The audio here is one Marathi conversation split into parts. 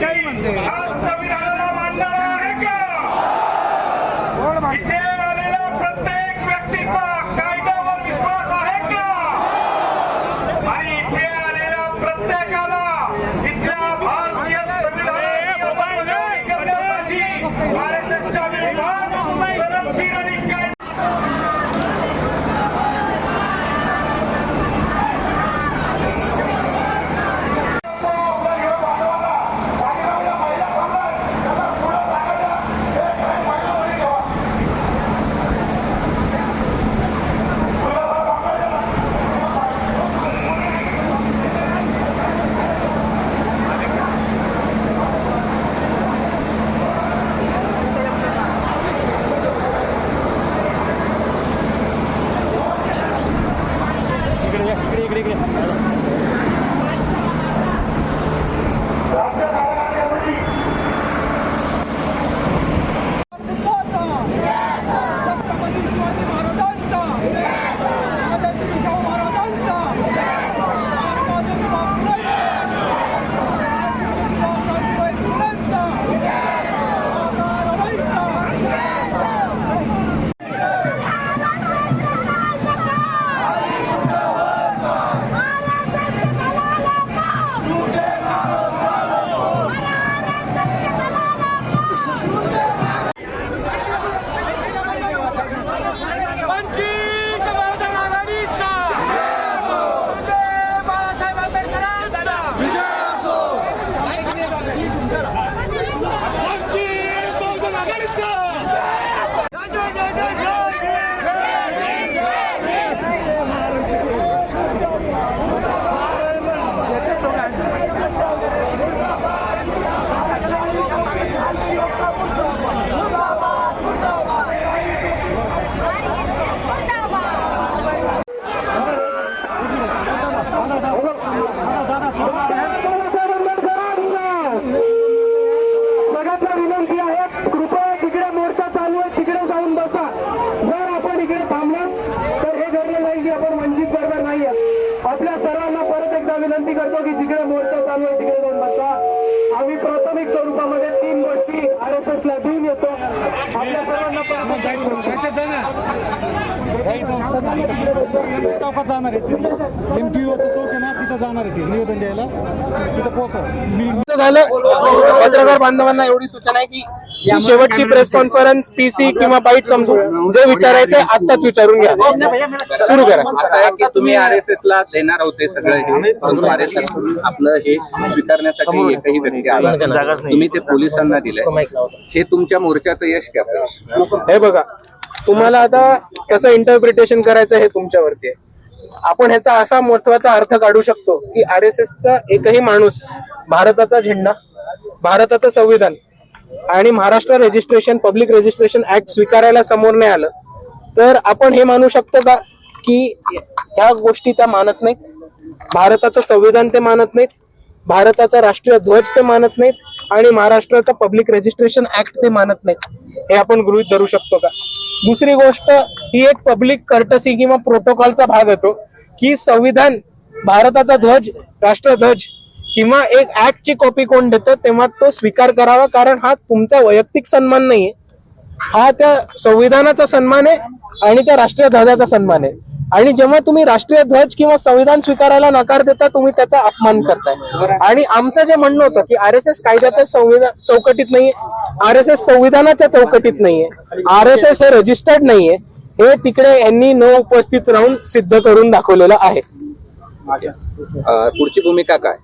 काही म्हणते. वंचित बहुजन आघाडीचा जय जय जय जय जय सगळ्यांना विनंती आहे कृपया तिकडे मोर्चा चालू आहे तिकडे जाऊन बसा जर आपण इकडे थांबला तर हे घडलं नाही की आपण वंचित बरोबर नाहीये आपल्या सर्वांना परत एकदा विनंती करतो की जिकडे मोर्चा चालू आहे तिकडे जाऊन बसा. आम्ही प्राथमिक स्वरूपामध्ये तीन गोष्टी आर एस एस ला देऊन येतो. आपल्या सर्वांना चौकात जाणार आहे एमटीओचं चौक आहे ना तिथं जाणार आहे ते. निवेदन द्यायला. तिथं पोहोचव. झालं पत्रकार बांधवांना एवढी सूचना आहे की ही शेवटची प्रेस कॉन्फरन्स पीसी किंवा बाईट समजू जे विचारायचे आत्ताच विचारून घ्या. सुरू करा. असं आहे की तुम्ही आरएसएस ला देणार होते सगळं. हे परंतु आरएसएस आपलं हे स्वीकारण्यासाठी एकही व्यक्ती आला नाही. तुम्ही ते पोलिसांना दिलंय. हे तुमच्या मोर्चाचं यश की हे बघा तुम्हाला आता कसं इंटरप्रिटेशन करायचं हे तुमच्यावरती आहे? आपण ह्याचा असा महत्त्वाचा अर्थ काढू शकतो की आर एस एसचा एकही माणूस भारताचा झेंडा भारताचं संविधान आणि Maharashtra registration public registration act स्वीकारायला समोर नाही आलं तर आपण हे मानू शकतो का की ह्या गोष्टी त्या मानत नाहीत? भारताचं संविधान ते मानत नाहीत? भारताचा राष्ट्रीय ध्वज ते मानत नाहीत? आणि महाराष्ट्राचा पब्लिक रजिस्ट्रेशन ऍक्ट ते मानत नाही. हे आपण गृहित धरू शकतो का? दुसरी गोष्ट ही एक पब्लिक कर्टसी किंवा प्रोटोकॉलचा भाग होतो की संविधान भारताचा ध्वज राष्ट्रध्वज किंवा एक ऍक्टची कॉपी कोण देतं तेव्हा तो स्वीकार करावा कारण हा तुमचा वैयक्तिक सन्मान नाहीये. हा त्या संविधानाचा सन्मान आहे आणि त्या राष्ट्रीय ध्वजाचा सन्मान आहे. आणि जेव्हा तुम्ही राष्ट्रीय ध्वज किंवा संविधान स्वीकारायला नकार देता तुम्ही त्याचा अपमान करताय. आणि आमचं जे म्हणणं होतं की आर एस एस कायद्याच्या संविधान चौकटीत नाहीये. आर एस एस संविधानाच्या चौकटीत नाहीये. आर एस एस हे रजिस्टर्ड नाहीये. हे तिकडे यांनी न उपस्थित राहून सिद्ध करून दाखवलेलं आहे. पुढची भूमिका काय?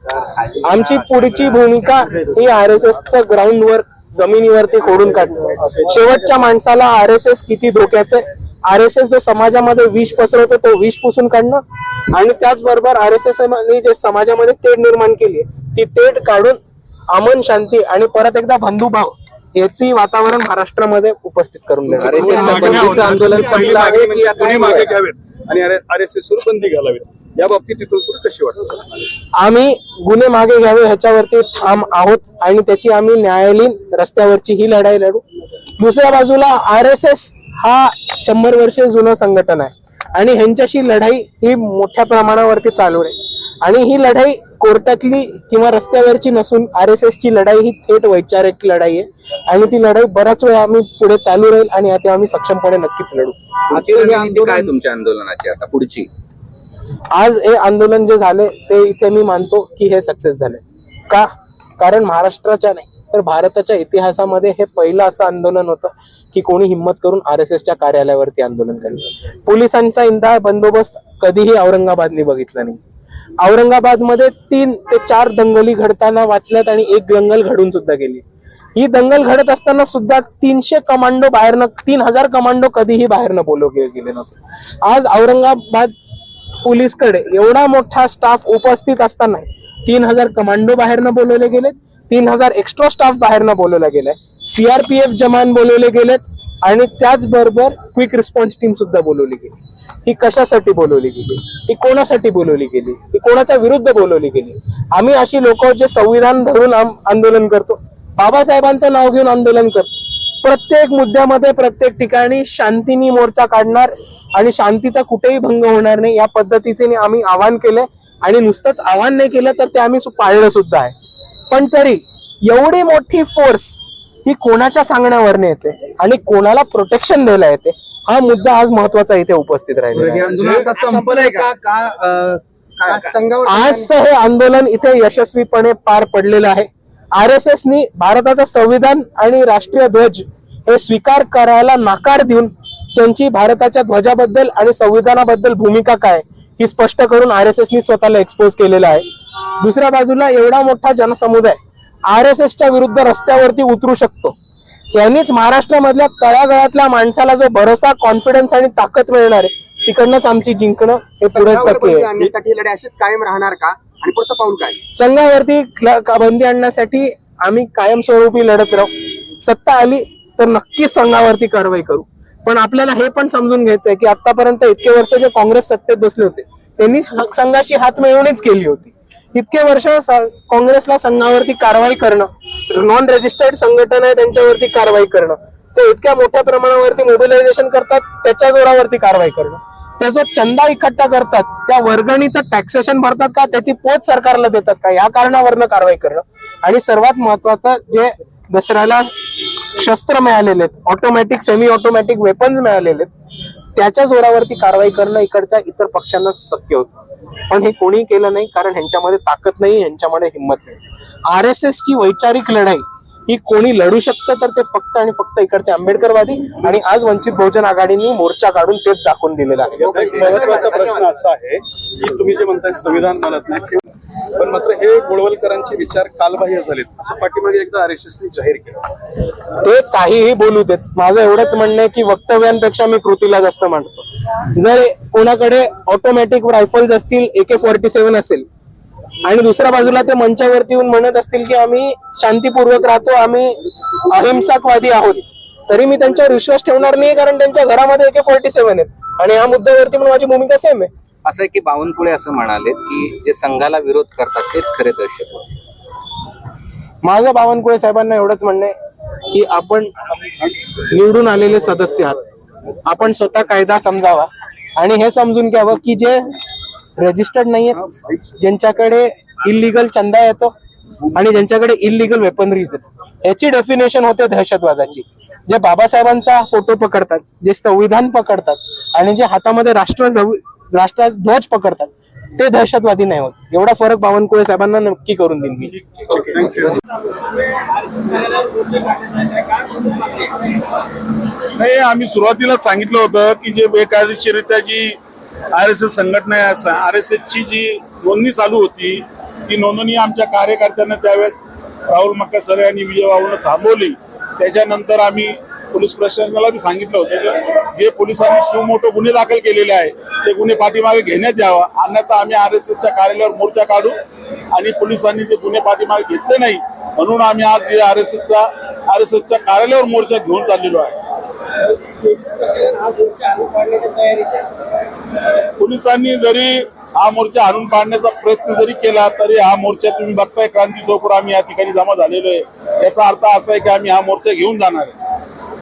आमची पुढची भूमिका ही आर एस एसचं ग्राउंडवर जमिनीवरती खोडून काढणं. शेवटच्या माणसाला आर एस एस किती धोक्याचं आर एस एस जो समाजामध्ये विष पसरवतो तो विष पुसून काढणं. आणि त्याचबरोबर आर एस एस जे समाजामध्ये तेढ निर्माण केली ती तेढ काढून अमन शांती आणि परत एकदा बंधुभाव याची वातावरण महाराष्ट्रामध्ये उपस्थित करून देणार आंदोलन घ्यावेत? आणि आर एस एस बंदी घालावी. या बाबतीत कशी वाटतं? आम्ही गुन्हे मागे घ्यावे ह्याच्यावरती ठाम आहोत आणि त्याची आम्ही न्यायालयीन रस्त्यावरची ही लढाई लढू. दुसऱ्या बाजूला आर एस एस हा शंभर वर्षे जुनं संघटन आहे. आणि ह्यांच्याशी लढाई ही मोठ्या प्रमाणावरती चालू आहे आणि ही लढाई कोर्टातली किंवा रस्त्यावरची नसून आर एस एसची लढाई ही थेट वैचारिक लढाई आहे. आणि ती लढाई बराच वेळ आम्ही पुढे चालू राहील आणि आता आम्ही सक्षमपणे नक्कीच लढू. काय तुमच्या आंदोलनाची आता पुढची? आज हे आंदोलन जे झाले ते इथे मी मानतो की हे सक्सेस झाले. का? कारण महाराष्ट्राच्या नाही. तर भारताच्या इतिहासामध्ये हे पहिलं असं आंदोलन होतं की कोणी हिंमत करून आर एस एसच्या कार्यालयावरती आंदोलन करणं पोलिसांचा इंदा बंदोबस्त कधीही औरंगाबादने बघितला नाही. औरंगाबादमध्ये तीन ते चार दंगली घडताना वाचल्यात आणि एक दंगल घडून सुद्धा गेली. ही दंगल घडत असताना सुद्धा तीनशे कमांडो बाहेरनं तीन हजार कमांडो कधीही बाहेरनं बोलवले गेले नव्हते. आज औरंगाबाद पोलीसकडे एवढा मोठा स्टाफ उपस्थित असताना तीन हजार कमांडो बाहेरनं बोलवले गेलेत. तीन हजार एक्स्ट्रा स्टाफ बाहेरनं बोलवला गेलाय. सीआरपीएफ जमान बोलवले गेलेत आणि त्याचबरोबर क्विक रिस्पॉन्स टीम सुद्धा बोलवली गेली. ही कशासाठी बोलवली गेली? ही कोणासाठी बोलवली गेली? ही कोणाच्या विरुद्ध बोलवली गेली? आम्ही अशी लोक जे संविधान धरून आंदोलन करतो बाबासाहेबांचं नाव घेऊन आंदोलन करतो. प्रत्येक मुद्द्यामध्ये प्रत्येक ठिकाणी शांतीनी मोर्चा काढणार आणि शांतीचा कुठेही भंग होणार नाही. या पद्धतीचे आम्ही आवाहन केले आणि नुसतंच आवाहन नाही केलं तर ते आम्ही पाळलं सुद्धा आहे. पण तरी एवढी मोठी फोर्स ही कोणाच्या सांगण्यावरने येते? आणि कोणाला प्रोटेक्शन द्यायला येते? हा मुद्दा आज महत्त्वाचा इथे उपस्थित का? आजचं हे आंदोलन इथे यशस्वीपणे पार पडलेलं आहे. आर एस एसनी भारताचं संविधान आणि राष्ट्रीय ध्वज हे स्वीकार करायला नाकार देऊन त्यांची भारताच्या ध्वजाबद्दल आणि संविधानाबद्दल भूमिका काय? ही स्पष्ट करून आर एस एसनी स्वतःला एक्सपोज केलेलं आहे. दुसऱ्या बाजूला एवढा मोठा जनसमुदाय आर एस एसच्या विरुद्ध रस्त्यावरती उतरू शकतो. यांनीच महाराष्ट्रामधल्या तळागाळातल्या माणसाला जो भरोसा कॉन्फिडन्स आणि ताकद मिळणार आहे तिकडनंच आमची जिंकणं हे पुढे अशीच कायम राहणार का? आणि पुढचं पाऊल काय? संघावरती बंदी आणण्यासाठी आम्ही कायमस्वरूपी लढत राहू. सत्ता आली तर नक्कीच संघावरती कारवाई करू. पण आपल्याला हे पण समजून घ्यायचंय की आतापर्यंत इतके वर्ष जे काँग्रेस सत्तेत बसले होते त्यांनी संघाशी हात मिळवणीच केली होती. इतके वर्ष काँग्रेसला संघावरती कारवाई करणं नॉन रजिस्टर्ड संघटना आहे त्यांच्यावरती कारवाई करणं ते इतक्या मोठ्या प्रमाणावरती मोबिलायझेशन करतात त्याच्या जोरावरती कारवाई करणं. त्या जो चंदा इकट्ठा करतात त्या वर्गणीचं टॅक्सेशन भरतात का त्याची पोच सरकारला देतात का या कारणावरनं कारवाई करणं. आणि सर्वात महत्वाचं जे दसऱ्याला शस्त्र मिळालेले आहेत. ऑटोमॅटिक सेमी ऑटोमॅटिक वेपन्स मिळालेले आहेत. त्याच्या जोरावरती कारवाई करणं इकडच्या इतर पक्षांना शक्य होतं. पण हे कोणी केलं नाही कारण ह्यांच्यामध्ये ताकद नाही ह्यांच्यामध्ये हिंमत नाही. आर एस एस ची वैचारिक लढाई ही कोणी लढू शकतं तर ते फक्त आणि फक्त इकडचे आंबेडकरवादी आणि आज वंचित बहुजन आघाडीने मोर्चा काढून तेच दाखवून दिलेलं आहे. एक महत्त्वाचा प्रश्न असा आहे की तुम्ही जे म्हणताय संविधान मानत नाही पण मात्र हे गोळवलकरांचे विचार कालबाह्य झालेत. असं पाठीमागे एकदा आर एस एसने जाहीर केलं. ते काहीही बोलू देत. माझं एवढंच म्हणणं आहे की वक्तव्यांपेक्षा मी कृतीला जास्त मांडतो जर कोणाकडे ऑटोमॅटिक रायफल्स असतील ए के फॉर्टी सेव्हन असेल आणि दुसऱ्या बाजूला ते मंचावरती येऊन म्हणत असतील की आम्ही शांतीपूर्वक राहतो आम्ही अहिंसकवादी आहोत. तरी मी त्यांच्यावर विश्वास ठेवणार नाही कारण त्यांच्या घरामध्ये ए के फॉर्टी सेव्हन आहेत. आणि या मुद्द्यावरती पण माझी भूमिका सेम आहे. असं आहे की बावनकुळे असं म्हणाले की जे संघाला विरोध करतात तेच खरे दहशतवादी माझं बावनकुळे साहेबांना एवढंच म्हणणं आहे की आपण निवडून आलेले सदस्य आहात. आपण स्वतः कायदा समजावा आणि हे समजून घ्यावं की जे रजिस्टर्ड नाही आहेत ज्यांच्याकडे इलिगल चंदा येतो आणि ज्यांच्याकडे इलिगल वेपनरीज आहेत. याची डेफिनेशन होते दहशतवादाची. जे बाबासाहेबांचा फोटो पकडतात जे संविधान पकडतात आणि जे हातामध्ये राष्ट्र राष्ट्रध्वज पकडतात ते दहशतवादी नाही होत. एवढा फरक बावनकुळे साहेबांना नक्की करून देईन मी. नाही आम्ही सुरुवातीला सांगितलं होतं की जे बेकायदेशीरित्या जी आर एस एस संघटना आर एस एसची जी नोंदणी चालू होती ती नोंदणी आमच्या कार्यकर्त्यांना त्यावेळेस राहुल मक्कासरे यांनी विजय बाबूनं थांबवली. त्याच्यानंतर आम्ही पोलीस प्रशासनाला बी सांगितलं होतं की जे पोलिसांनी सुमोठो गुन्हे दाखल केलेले आहे ते गुन्हे पाठीमागे घेण्यात यावा. अन्यथा आम्ही आर एस एसच्या कार्यालयावर मोर्चा काढू आणि पोलिसांनी ते गुन्हे पाठीमागे घेतले नाही. म्हणून आम्ही आज आर एस एसचा आर एस एसच्या कार्यालयावर मोर्चा घेऊन चाललेलो आहे. पोलिसांनी जरी हा मोर्चा हाणून पाडण्याचा प्रयत्न जरी केला तरी हा मोर्चा तुम्ही बघताय क्रांती चौकवर आम्ही या ठिकाणी जमा झालेलो आहे. याचा अर्थ असा आहे की आम्ही हा मोर्चा घेऊन जाणार आहे.